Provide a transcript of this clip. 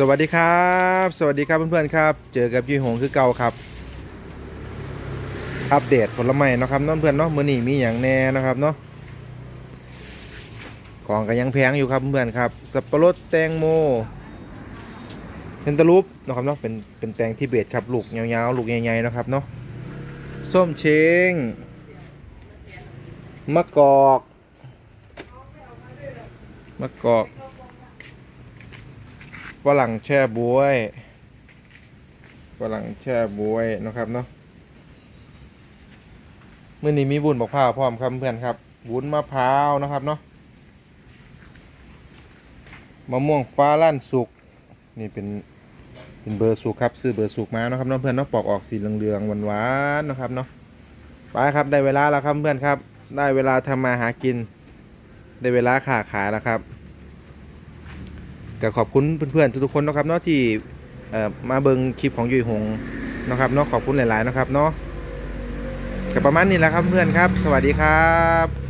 สวัสดีครับ สวัสดีครับเพื่อนๆครับ เจอกับยี่หงคือเก่าครับ อัปเดตผลไม้นะครับน้องเพื่อนเนาะมื้อนี้มีอย่างแน่นะครับเนาะของก็ยังแพงอยู่ครับเพื่อนๆครับ สับปะรดแตงโมเพนตาลูปนะครับเนาะเป็นเป็นแตงทิเบตครับลูกยาวๆลูกใหญ่ๆนะครับเนาะส้มเชงมะกอกมะกอก ฝรั่งแช่บวยฝรั่งแช่บวยนะครับเนาะเมื่อนี้มีบุญบอกพร้าวพร้อมครับเพื่อนครับวุ้นมะพร้าวนะครับเนาะมะม่วงฟ้าลั่นสุกนี่เป็นเป็นเบอร์สุกครับซื้อเบอร์สุกมาเนาะครับเนาะเพื่อนเนาะปอกออกสีเหลืองๆหวานๆนะครับเนาะไปครับได้เวลาแล้วครับเพื่อนครับ ได้เวลาทำมาหากิน ได้เวลาขาขายแล้วครับ ก็ขอบคุณเพื่อนๆทุกๆคนนะครับเนาะที่มาเบิงคลิปของยุยหงนะครับเนาะขอบคุณหลายๆนะครับเนาะก็ประมาณนี้แหละครับเพื่อนครับ สวัสดีครับ